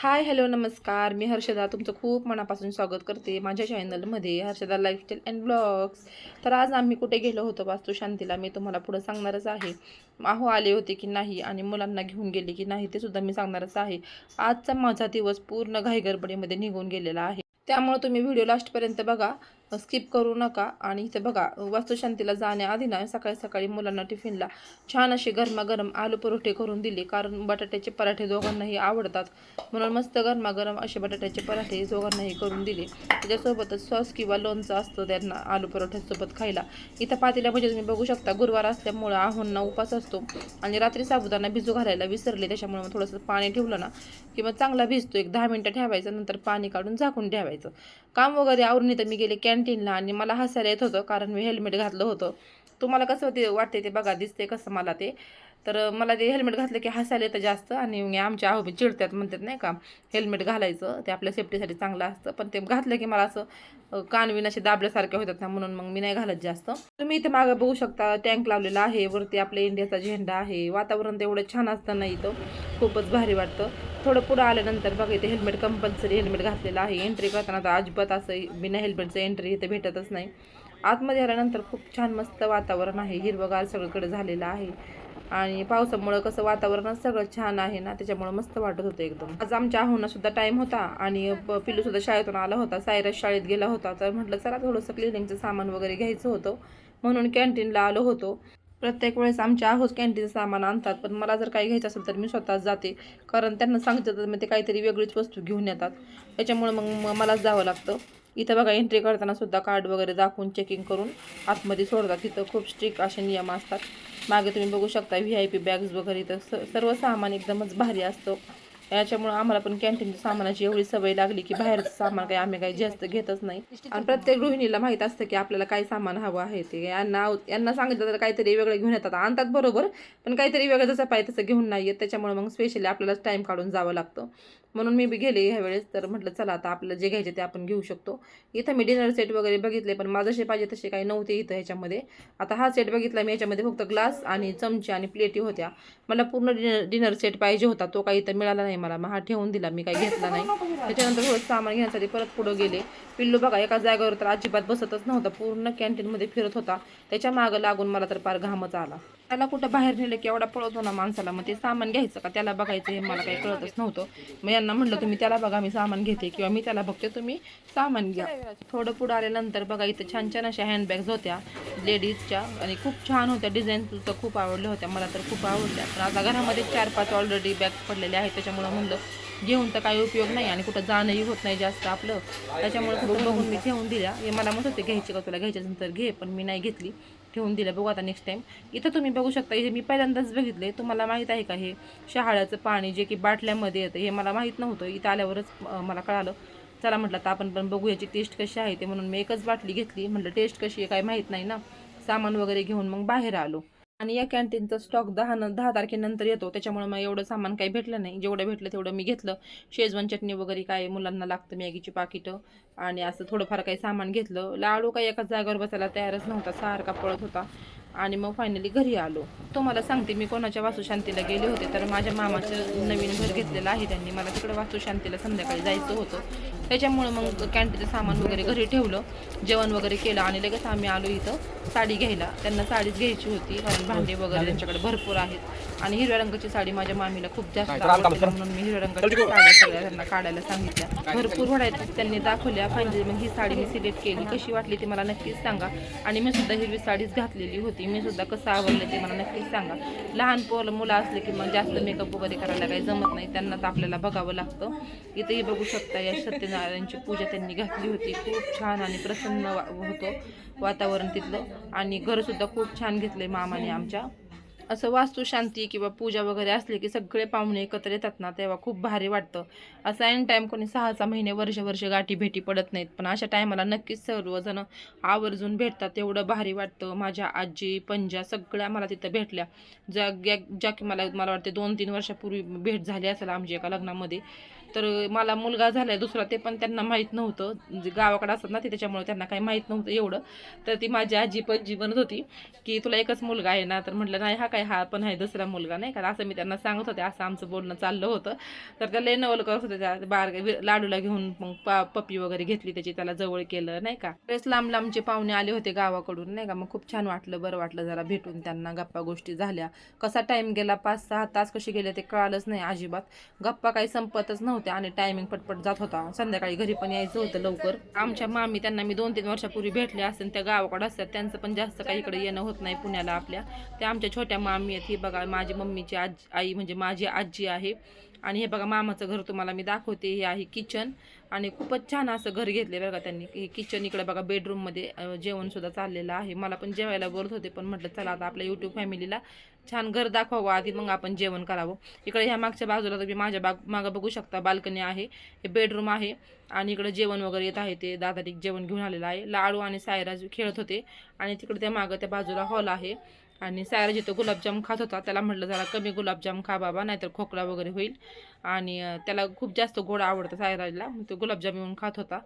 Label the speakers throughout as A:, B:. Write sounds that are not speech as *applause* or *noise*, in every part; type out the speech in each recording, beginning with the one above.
A: Hi hello नमस्कार. मी हर्षदा तुमचं खूप मनापासून स्वागत करते माझ्या चॅनलमध्ये हर्षदा लाईफस्टाईल अँड ब्लॉग्स. तर आज आम्ही कुठे गेलो होतो वास्तुशांतीला मी तुम्हाला पुढं सांगणारच आहे. अहो आले होते की नाही आणि मुलांना घेऊन गेले की नाही ते सुद्धा मी सांगणारच आहे. आजचा माझा दिवस पूर्ण घाईगडबडीमध्ये निघून गेलेला आहे. त्यामुळे तुम्ही व्हिडिओ लास्टपर्यंत बघा. स्किप करू नका. आणि इथे बघा वास्तुशांतीला जाण्याआधी ना सकाळी सकाळी मुलांना टिफिनला छान असे गरमागरम आलू परोठे करून दिले. कारण बटाट्याचे पराठे दोघांनाही आवडतात. म्हणून मस्त गरमागरम असे बटाट्याचे पराठे दोघांनाही करून दिले. त्याच्यासोबतच सॉस किंवा लोणचं असतं त्यांना आलू परोठ्यासोबत खायला. इथं पातेल्या म्हणजे तुम्ही बघू शकता. गुरुवार असल्यामुळं आहोंना उपास असतो. आणि रात्री साबुदाणा भिजू घालायला विसरले त्याच्यामुळे मग थोडंसं पाणी ठेवलं ना की मग चांगला भिजतो. एक दहा मिनटं ठेवायचं नंतर पाणी काढून झाकून ठेवायचं. काम वगैरे आवरून तर मी गेले कॅन्टीनला आणि मला हसायला येत होतं कारण मी हेल्मेट घातलं होतं. तुम्हाला कसं ते वाटते ते बघा दिसते कसं मला ते. तर मला ते हेल्मेट घातलं की हसायला येतं जास्त आणि आमच्या आहोबी चिडतात म्हणतात नाही का हेल्मेट घालायचं ते आपल्या सेफ्टीसाठी चांगलं असतं. पण ते घातलं की मला असं कानवीन कानविन असे दाबल्यासारखे होतात ना म्हणून मग मी नाही घालत जास्त. तुम्ही इथे मागं बघू शकता टँक लावलेला आहे वरती आपल्या इंडियाचा झेंडा आहे. वातावरण तेवढं छान असतं नाही इथं खूपच भारी वाटतं. थोडं पुढं आल्यानंतर बघा इथे हेल्मेट कंपल्सरी हेल्मेट घातलेलं आहे. एंट्री करताना तर अजिबात असं बिना हेल्मेटचं एंट्री इथे भेटतच नाही. आतमध्ये आल्यानंतर खूप छान मस्त वातावरण आहे. हिरवगार सगळीकडे झालेलं आहे. आणि पावसामुळं कसं वातावरणच सगळं छान आहे ना त्याच्यामुळं मस्त वाटत होतं एकदम. आज आमच्या आहोंना सुद्धा टाईम होता आणि प- पिल्लू सुद्धा शाळेतून आला होता सायरस शाळेत गेला होता. तर म्हटलं चला थोडंसं क्लिनिंगचं सामान वगैरे घ्यायचं होतं. म्हणून कॅन्टीनला आलो होतो. प्रत्येक वेळेस आमच्या आहोस कॅन्टीन सामान आणतात पण मला जर काही घ्यायचं असेल तर मी स्वतःच जाते. कारण त्यांना सांगितलं तर मग ते काहीतरी वेगळीच वस्तू घेऊन येतात. त्याच्यामुळे मग मलाच जावं लागतं. इथं बघा एंट्री करताना सुद्धा कार्ड वगैरे दाखवून चेकिंग करून आतमध्ये सोडतात. तिथं खूप स्ट्रिक्ट असे नियम असतात. मागे तुम्ही बघू शकता व्ही आय पी बॅग्स वगैरे. तर सर्व सामान एकदमच भारी असतं. याच्यामुळे आम्हाला पण कॅन्टीनच्या सामानाची एवढी सवय लागली की बाहेरचं सामान काही आम्ही काही जास्त घेतच नाही. आणि प्रत्येक गृहिणीला माहीत असतं की आपल्याला काय सामान हवं आहे ते. यांना यांना सांगितलं तर काहीतरी वेगळं घेऊन येतात. आणतात बरोबर पण काहीतरी वेगळं जसं पाहिजे तसं घेऊन नाही येत. त्याच्यामुळे मग स्पेशली आपल्याला टाईम काढून जावं लागतं. म्हणून मी बी गेले ह्या वेळेस. तर म्हटलं चला आता आपलं जे घ्यायचे ते आपण घेऊ शकतो. इथं मी डिनर सेट वगैरे बघितले पण माझं जसे पाहिजे तसे काही नव्हते इथं ह्याच्यामध्ये. आता हा सेट बघितला मी याच्यामध्ये फक्त ग्लास आणि चमचे आणि प्लेटी होत्या. मला पूर्ण डिनर डिनर सेट पाहिजे होता तो काही इथं मिळाला नाही मला. मग हा ठेवून दिला मी काही घेतला नाही. त्याच्यानंतर थोडं सामान घेण्यासाठी परत पुढं गेले. पिल्लू बघा एका जागेवर तर अजिबात बसतच नव्हता. पूर्ण कॅन्टीनमध्ये फिरत होता. त्याच्या मागं लागून मला तर फार घामच आला. त्याला कुठं बाहेर नेलं की एवढा पळतो ना माणसाला मग ते सामान घ्यायचं का? त्याला बघायचं हे मला काही कळतच नव्हतं. मग यांना म्हटलं तुम्ही त्याला बघा मी सामान घेते किंवा मी त्याला बघते तुम्ही सामान घ्या. थोडं पुढं आल्यानंतर बघा इथं छान छान अशा हँडबॅग्स होत्या लेडीजच्या आणि खूप छान होत्या. डिझाईन तर खूप आवडल्या होत्या मला तर खूप आवडल्या. पण आता घरामध्ये चार पाच ऑलरेडी बॅग पडलेल्या आहेत त्याच्यामुळं म्हणलं घेऊन तर काही उपयोग नाही आणि कुठं जाणंही होत नाही जास्त आपलं. त्याच्यामुळे कुठं बघून मी घेऊन दिल्या. हे मला म्हणत होते घ्यायची का तुला? घ्यायच्या नंतर घे पण मी नाही घेतली. ठेवून दिलं. बघू आता नेक्स्ट टाईम इथं तुम्ही बघू शकता हे मी पहिल्यांदाच बघितले तुम्हाला माहीत आहे का हे शहाळ्याचं पाणी जे की बाटल्यामध्ये येतं हे मला माहीत नव्हतं. इथं आल्यावरच मला कळालं. चला म्हटलं आता आपण पण बघू याची टेस्ट कशी आहे ते. म्हणून मी एकच बाटली घेतली. म्हटलं टेस्ट कशी आहे काय माहीत नाही ना. सामान वगैरे घेऊन मग बाहेर आलो. आणि या कॅन्टीनचा स्टॉक दहा न दहा तारखेनंतर येतो. त्याच्यामुळे मग एवढं सामान काही भेटलं नाही. जेवढं भेटलं तेवढं मी घेतलं. शेजवान चटणी वगैरे काय मुलांना लागतं मॅगीची पाकिटं. आणि असं थोडंफार काही सामान घेतलं. लाडू काही एकाच जागेवर बसायला तयारच नव्हता. सारखा पळत होता. आणि मग फायनली घरी आलो. तो मला सांगते मी कोणाच्या वास्तुशांतीला गेले होते तर माझ्या मामाचं नवीन घर घेतलेलं आहे त्यांनी. मला तिकडे वास्तुशांतीला संध्याकाळी जायचं होतं. त्याच्यामुळे मग कॅन्टीनचं सामान वगैरे घरी ठेवलं जेवण वगैरे केलं आणि लगेच आम्ही आलो इथं साडी घ्यायला. त्यांना साडीच घ्यायची होती कारण भांडे वगैरे त्यांच्याकडे भरपूर आहेत. आणि हिरव्या रंगाची साडी माझ्या मामीला खूप जास्त आवडते म्हणून मी हिरव्या रंगाच्या साड्या सगळ्या त्यांना काढायला सांगितल्या. भरपूर व्हरायटीज त्यांनी दाखवल्या फायनली मग ही साडी मी सिलेक्ट केली. कशी वाटली ती मला नक्कीच सांगा. आणि मी सुद्धा हिरवी साडीच घातलेली होती. मी सुद्धा कसं आवडलं ते मला नक्कीच सांगा. लहान पोर मुलं असले की मग जास्त मेकअप वगैरे करायला काही जमत नाही. त्यांना तर आपल्याला बघावं लागतं. इथंही बघू शकता या सत्यनारायणची पूजा त्यांनी घातली होती. खूप छान आणि प्रसन्न वा- होतो वातावरण तिथलं. आणि घरसुद्धा खूप छान घेतलं आहे मामाने आमच्या. असं वास्तुशांती किंवा पूजा वगैरे असली की सगळे पाहुणे एकत्र येतात ना तेव्हा खूप भारी वाटतं. असं ऐन टाईम कोणी सहा सहा महिने वर्ष वर्ष गाठी भेटी पडत नाहीत. पण अशा टायमाला नक्कीच सर्वजण आवर्जून भेटतात. एवढं भारी वाटतं. माझ्या आजी पंजा सगळ्या मला तिथं भेटल्या. ज्या ज्या ज्या की मला मला वाटते दोन तीन वर्षापूर्वी भेट झाली असेल आमची एका लग्नामध्ये. तर मला मुलगा झालाय दुसरा ते पण त्यांना माहीत नव्हतं. जे गावाकडे असतात ना ते त्याच्यामुळे त्यांना काही माहीत नव्हतं एवढं. तर ती माझी आजी पणजी म्हणत होती की तुला एकच मुलगा आहे ना? तर म्हटलं नाही हा काय हा पण आहे दुसरा मुलगा नाही का? असं मी त्यांना सांगत होते असं आमचं बोलणं चाललं होतं. तर त्या लय नवल करत होते त्या बार लाडूला घेऊन मग पा पप्पी वगैरे घेतली त्याची त्याला जवळ केलं नाही का? तेच लांब लांबचे पाहुणे आले होते गावाकडून नाही का? मग खूप छान वाटलं बरं वाटलं जरा भेटून त्यांना गप्पा गोष्टी झाल्या. कसा टाईम गेला? पाच सहा तास कसे गेले ते कळालंच नाही अजिबात. गप्पा काही संपतच नव्हत्या आणि टायमिंग पटपट जात होता. संध्याकाळी घरी पण यायचं होतं लवकर. आमच्या मामी त्यांना मी दोन तीन वर्षापूर्वी भेटले असेल त्या गावाकडे असतात. त्यांचं पण जास्त काही इकडे येणं होत नाही पुण्याला आपल्या. त्या आमच्या छोट्या मामी आहेत. ही बघा माझी मम्मीची आज आई म्हणजे माझी आजी आहे. आणि हे बघा मामाचं घर तुम्हाला मी दाखवते. हे आहे किचन आणि खूपच छान असं घर घेतले बघा त्यांनी. हे किचन इकडे बघा बेडरूममध्ये जेवणसुद्धा चाललेलं आहे. मला पण जेवायला बोलत होते पण म्हटलं चला आता आपल्या यूट्यूब फॅमिलीला छान घर दाखवावं. आधी मग आपण जेवण करावं. इकडे ह्या मागच्या बाजूला तुम्ही माझ्या बाग मागं बघू शकता बाल्कनी आहे. हे बेडरूम आहे आणि इकडे जेवण वगैरे येत आहे. ते दादा जेवण घेऊन आलेलं आहे. लाडू आणि सायराज खेळत होते आणि तिकडे त्या मागं त्या बाजूला हॉल आहे. आणि सायरा जिथं गुलाबजाम खात होता त्याला म्हटलं जरा कमी गुलाबजाम खा बाबा नाहीतर खोकला वगैरे होईल. आणि त्याला खूप जास्त गोड आवडतं सायराजला मग तो गुलाबजाम येऊन खात होता.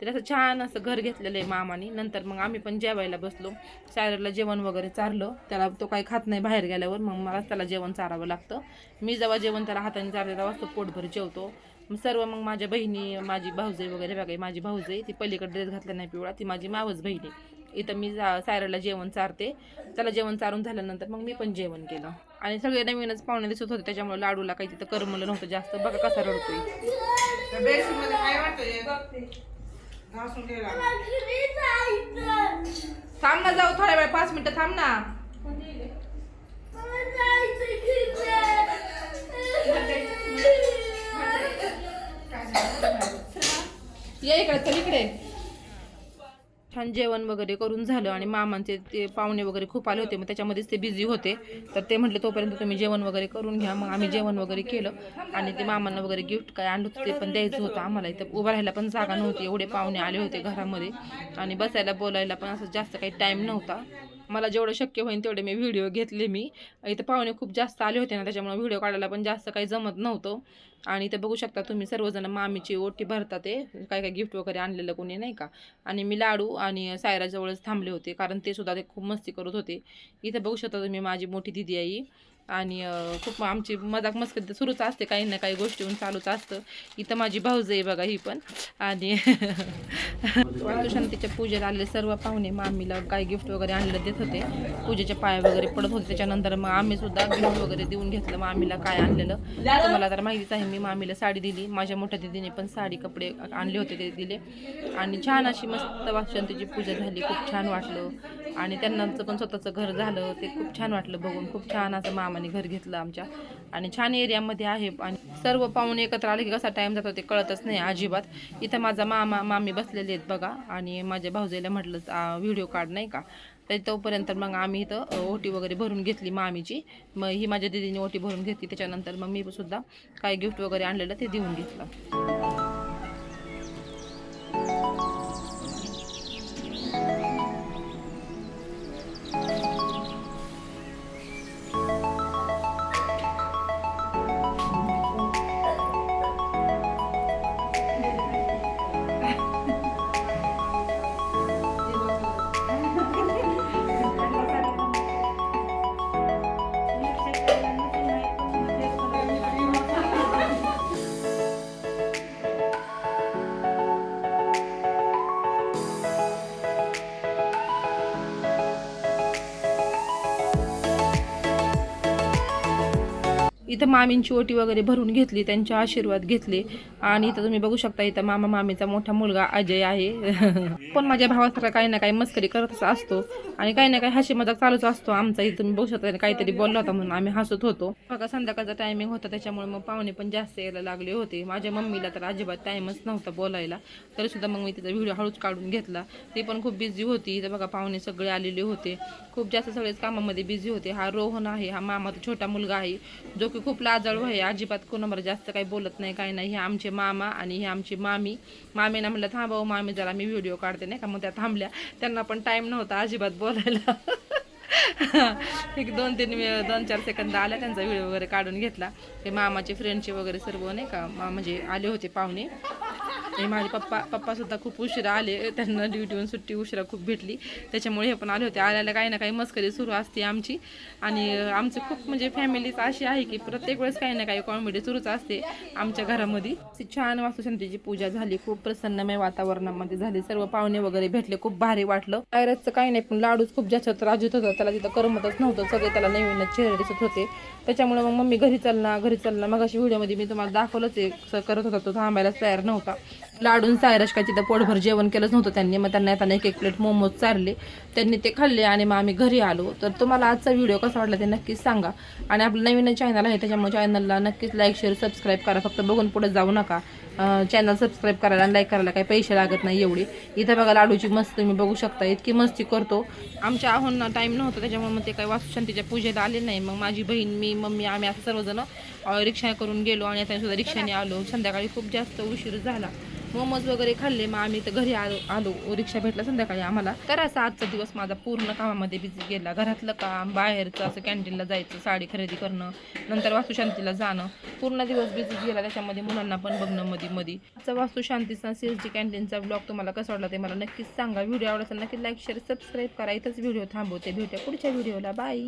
A: तर असं छान असं घर घेतलेलं आहे मामाने. नंतर मग आम्ही पण जेवायला बसलो. सायराला जेवण वगैरे चारलं. त्याला तो काही खात नाही बाहेर गेल्यावर मग मला त्याला जेवण चारावं लागतं. मी जेव्हा जेवण त्याला हाताने चारले तेव्हा तो पोटभर जेवतो. मग सर्व मग माझ्या बहिणी माझी भाऊजाई वगैरे बघाय माझी भाऊजाई ती पलीकडे ड्रेस घातला नाही पिवळा ती माझी मावस बहिणी इथं मी जा- सायराला जेवण चारते. त्याला जेवण चारून झाल्यानंतर मग मी पण जेवण केलं. आणि सगळे नवीनच पाहुणे दिसत होते त्याच्यामुळे लाडूला काही तिथं करमलं नव्हतं जास्त. बघा कसा रडतोय. थांब ना जाऊ थोड्या वेळ पाच मिनिटं थांब ना. ये इकडे चल इकडे. छान जेवण वगैरे करून झालं आणि मामांचे ते पाहुणे वगैरे खूप आले होते मग त्याच्यामध्येच ते बिझी होते. तर ते म्हटले तोपर्यंत तुम्ही जेवण वगैरे करून घ्या. मग आम्ही जेवण वगैरे केलं आणि ते मामांना वगैरे गिफ्ट काय आणलं होतं ते पण द्यायचं होतं आम्हाला. इथं उभं राहायला पण जागा नव्हती एवढे पाहुणे आले होते घरामध्ये. आणि बसायला बोलायला पण असं जास्त काही टाईम नव्हता. मला जेवढं शक्य होईल तेवढे मी व्हिडिओ घेतले मी. इथं पाहुणे खूप जास्त आले होते ना त्याच्यामुळे व्हिडिओ काढायला पण जास्त काही जमत नव्हतं. आणि इथं बघू शकता तुम्ही सर्वजण मामीची ओटी भरतात ते काय काय गिफ्ट वगैरे आणलेलं कोणी नाही का? आणि मी लाडू आणि सायराजवळच थांबले होते कारण ते सुद्धा ते खूप मस्ती करत होते. इथं बघू शकता तुम्ही माझी मोठी दिदी आई. आणि खूप आमची मजाक मस्करी सुरूच असते काही ना काही गोष्टी चालूच असतं. इथं माझी भाऊज आहे बघा ही पण. आणि शांतीच्या पूजेला आलेले सर्व पाहुणे मामीला काय गिफ्ट वगैरे आणलं देत होते. पूजेचे पाय वगैरे पडत होते त्याच्यानंतर मग आम्ही सुद्धा गिफ्ट वगैरे देऊन घेतलं मामीला काय आणलेलं. तुम्हाला तर माहितीच आहे मी मामीला साडी दिली. माझ्या मोठ्या दिदीने पण साडी कपडे आणले होते ते दिले. आणि छान अशी मस्त वाशंतीची पूजा झाली. खूप छान वाटलं. आणि त्यांनाचं पण स्वतःचं घर झालं. ते खूप छान वाटलं बघून. खूप छान असं मामाने घर घेतलं आमच्या. आणि छान एरियामध्ये आहे. आणि सर्व पाहुणे एकत्र आले की कसा टाईम जातो ते कळतच नाही अजिबात. इथं माझा मामा मामी बसलेले आहेत बघा. आणि माझ्या भाऊजाईला म्हटलं व्हिडिओ काढ नाही का? तर तोपर्यंत मग आम्ही इथं ओटी वगैरे भरून घेतली मामीची. मग ही माझ्या दिदीने ओटी भरून घेतली. त्याच्यानंतर मग मी सुद्धा काही गिफ्ट वगैरे आणलेलं ते देऊन घेतलं. इथं मामींची ओटी वगैरे भरून घेतली त्यांचे आशीर्वाद घेतले. आणि इथं तुम्ही बघू शकता इथं मामा मामीचा मोठा मुलगा अजय आहे. *laughs* पण माझ्या भावासारखा काही ना काही मस्करी करतच असतो. आणि काही ना काही हशी मजाक चालूच असतो. आमचा इथं तुम्ही बघू शकता काहीतरी बोलला होता म्हणून आम्ही हसत होतो. बघा संध्याकाळचा टायमिंग होता त्याच्यामुळे मग पाहुणे पण जास्त यायला लागले होते. माझ्या मम्मीला तर अजिबात टाईमच नव्हता बोलायला. तरी सुद्धा मग मी तिचा व्हिडिओ हळूच काढून घेतला. ती पण खूप बिझी होती. इथं बघा पाहुणे सगळे आलेले होते. खूप जास्त सगळेच कामामध्ये बिझी होते. हा रोहन आहे हा मामाचा छोटा मुलगा आहे. जो की खूप लाजाळू आहे. अजिबात कोणावर जास्त काही बोलत नाही काही नाही. हे आमचे मामा आणि हे आमची मामी. मामीना म्हणलं थांबावं हो, मामी जरा मी व्हिडिओ काढते. नाही का मग त्या थांबल्या. त्यांना पण टाईम नव्हता अजिबात बोल बोलायला. एक दोन तीन वेळ दोन चार सेकंद आल्या त्यांचा व्हिडिओ वगैरे काढून घेतला. ते मामाचे फ्रेंडचे वगैरे सर्व नाही का म्हणजे आले होते पाहुणे. आणि माझे पप्पा पप्पासुद्धा खूप उशिरा आले. त्यांना ड्युटीहून सुट्टी उशिरा खूप भेटली. त्याच्यामुळे हे पण आले होते. आल्याला काही ना काही मस्करी सुरू असते आमची. आणि आमचं आमची खूप म्हणजे फॅमिलीच अशी आहे की प्रत्येक वेळेस काही ना काही कॉमेडी सुरूच असते आमच्या घरामध्ये. छान वास्तुशांतीची पूजा झाली. खूप प्रसन्नमय वातावरणामध्ये झाली. सर्व पाहुणे वगैरे भेटले. खूप भारी वाटलं. सायरसचं काही नाही पण लाडूच खूप जास्त राजूत होता. त्याला तिथं करमतच नव्हतं. सगळे त्याला नवीन चेहरे दिसत होते. त्याच्यामुळे मग मम्मी घरी चालना घरी चालना. मग अशी व्हिडिओमध्ये मी तुम्हाला दाखवलंच आहे. करत होता तो थांबायलाच तयार नव्हता. लाडून सायरस काय तिथं पोटभर जेवण केलंच नव्हतं त्यांनी. मग त्यांना येताना एक एक प्लेट मोमोज चारले. त्यांनी ते खाल्ले आणि मग आम्ही घरी आलो. तर तुम्हाला आजचा व्हिडिओ कसा वाटला ते नक्कीच सांगा. आणि आपलं नवीन चॅनल आहे त्याच्यामुळे चॅनलला नक्कीच लाईक शेअर सबस्क्राईब करा. फक्त बघून पुढे जाऊ नका. चॅनल सबस्क्राईब करायला आणि लाईक करायला काही पैसे लागत नाही एवढे. इथं बघा लाडूची मस्त तुम्ही बघू शकता. इतकी मस्ती करतो. आमच्या आहोंना टाईम नव्हता त्याच्यामुळे मग ते काही वास्तुशांतीच्या पूजेला आले नाही. मग माझी बहीण मी मम्मी आम्ही असं सर्वजण रिक्षा करून गेलो आणि आता सुद्धा रिक्षाने आलो. संध्याकाळी खूप जास्त उशीर झाला. मोमोज वगैरे खाल्ले मग आम्ही तर घरी आलो आलो. रिक्षा भेटला संध्याकाळी आम्हाला. तर असा आजचा दिवस माझा पूर्ण कामामध्ये बिझी गेला. घरातलं काम बाहेरचं असं कॅन्टीनला जायचं साडी खरेदी करणं नंतर वास्तुशांतीला जाणं. पूर्ण दिवस बिझी गेला. त्याच्यामध्ये मुलांना पण बघणं मध्ये मध्ये आजचा वास्तुशांतीचा सी एस जी कॅन्टीनचा ब्लॉग तुम्हाला कसा वाटला ते मला नक्कीच सांगा. व्हिडिओ आवडला तर नक्की लाईक शेअर सबस्क्राईब करा. इथंच व्हिडिओ थांबवते. भेटूया पुढच्या व्हिडिओला बाय